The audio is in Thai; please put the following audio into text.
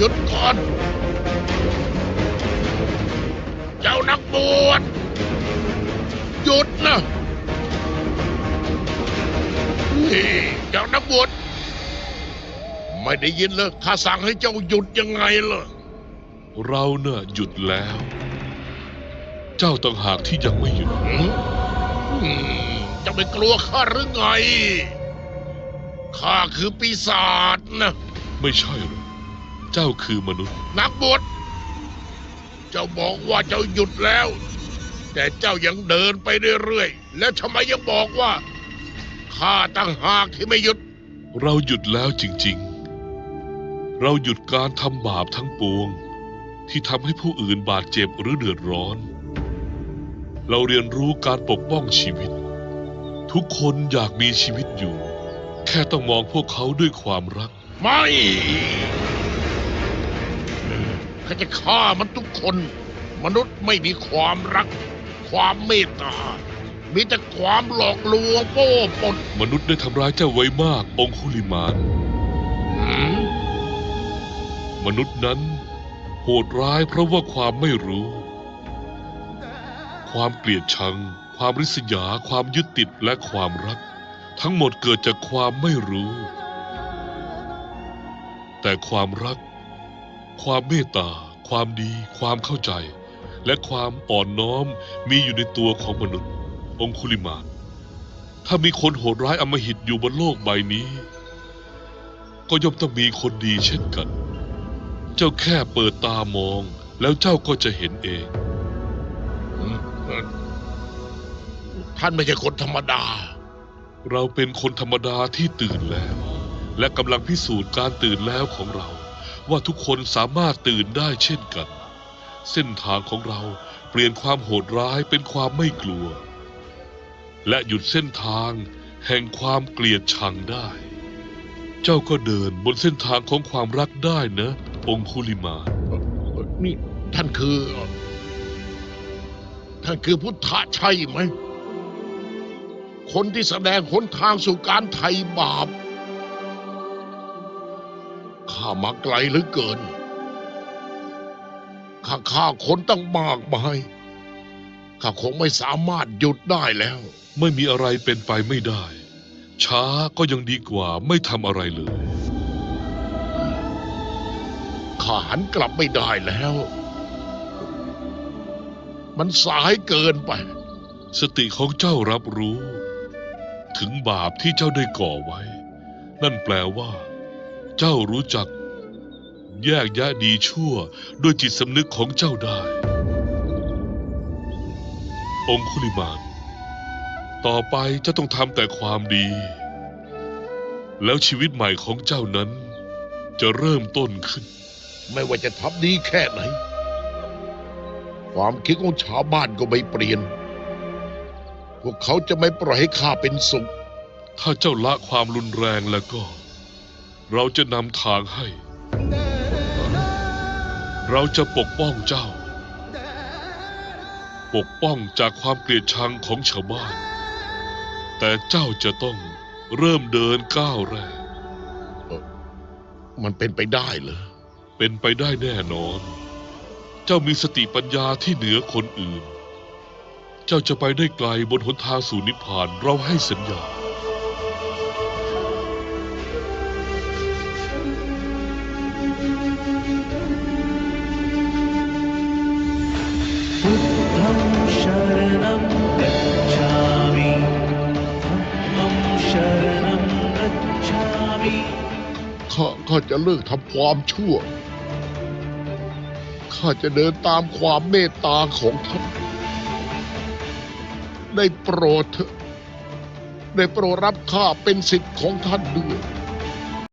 จ้านักบวชหยุดก่อน เจ้านักบวชหยุดนะนี่เจ้านักบวชไม่ได้ยินเลยข้าสั่งให้เจ้าหยุดยังไงล่ะ เราเน่ะหยุดแล้ว เจ้าต่างหากที่ยังไม่หยุดหืมอืมเจะไม่กลัวข้าหรือไง ข้าคือปีศาจนะ ไม่ใช่หรอก เจ้าคือมนุษย์ นักบวชเจ้าบอกว่าเจ้าหยุดแล้ว แต่เจ้ายังเดินไปเรื่อยๆ แล้วทำไมยังบอกว่าข้าตั้งหากที่ไม่หยุด เราหยุดแล้วจริงๆ เราหยุดการทำบาปทั้งปวง ที่ทำให้ผู้อื่นบาดเจ็บหรือเดือดร้อน เราเรียนรู้การปกป้องชีวิต ทุกคนอยากมีชีวิตอยู่ แค่ต้องมองพวกเขาด้วยความรัก ไม่ข้าจะฆ่ามันทุกคน มนุษย์ไม่มีความรัก ความเมตตา มีแต่ความหลอกลวงโป้ปนมนุษย์ได้ทำร้ายเจ้าไว้มาก องคุลิมานหืมมนุษย์นั้น โหดร้ายเพราะว่าความไม่รู้ ความเกลียดชัง ความริษยา ความยึดติดและความรัก ทั้งหมดเกิดจากความไม่รู้ แต่ความรัก ความเมตตา ความดี ความเข้าใจ และความอ่อนน้อมมีอยู่ในตัวของมนุษย์ องคุลิมาน ถ้ามีคนโหดร้ายอำมหิตอยู่บนโลกใบนี้ ก็ย่อมต้องมีคนดีเช่นกัน เจ้าแค่เปิดตามอง แล้วเจ้าก็จะเห็นเอง ท่านไม่ใช่คนธรรมดา เราเป็นคนธรรมดาที่ตื่นแล้ว และกำลังพิสูจน์การตื่นแล้วของเรา ว่าทุกคนสามารถตื่นได้เช่นกัน เส้นทางของเราเปลี่ยนความโหดร้ายเป็นความไม่กลัว และหยุดเส้นทางแห่งความเกลียดชังได้ เจ้าก็เดินบนเส้นทางของความรักได้นะ องคุลิมา นี่ท่านคือ ท่านคือพุทธะใช่ไหม คนที่แสดงหนทางสู่การไถ่บาป ข้ามาไกลเหลือเกิน ข้าฆ่าคนตั้งมากมาย ข้าคงไม่สามารถหยุดได้แล้ว ไม่มีอะไรเป็นไปไม่ได้ ช้าก็ยังดีกว่าไม่ทำอะไรเลย ข้าหันกลับไม่ได้แล้ว มันสายเกินไป สติของเจ้ารับรู้ ถึงบาปที่เจ้าได้ก่อไว้ นั่นแปลว่า เจ้ารู้จัก แยกแยะดีชั่วด้วยจิตสำนึกของเจ้าได้ องคุลิมาน ต่อไปเจะต้องทำแต่ความดี แล้วชีวิตใหม่ของเจ้านั้น จะเริ่มต้นขึ้น ไม่ว่าจะทำดีแค่ไหน ความคิดของชาวบ้านก็ไม่เปลี่ยน พวกเขาจะไม่ปล่อยให้ข้าเป็นสุข ถ้าเจ้าละความรุนแรงแล้วก็ เราจะนำทางให้ เราจะปกป้องเจ้า ปกป้องจากความเกลียดชังของชาวบ้าน แต่เจ้าจะต้องเริ่มเดินก้าวแรก มันเป็นไปได้เหรอ เป็นไปได้แน่นอน เจ้ามีสติปัญญาที่เหนือคนอื่น เจ้าจะไปได้ไกลบนหนทางสู่นิพพานเราให้สัญญา गच्छामि धम्मं शरणं गच्छामि ข้าข้าจะเลิกทำความชั่ว ข้าจะเดินตามความเมตตาของท่าน ได้โปรดเถอะ ได้โปรดรับข้าเป็นสิทธิ์ของท่านด้วย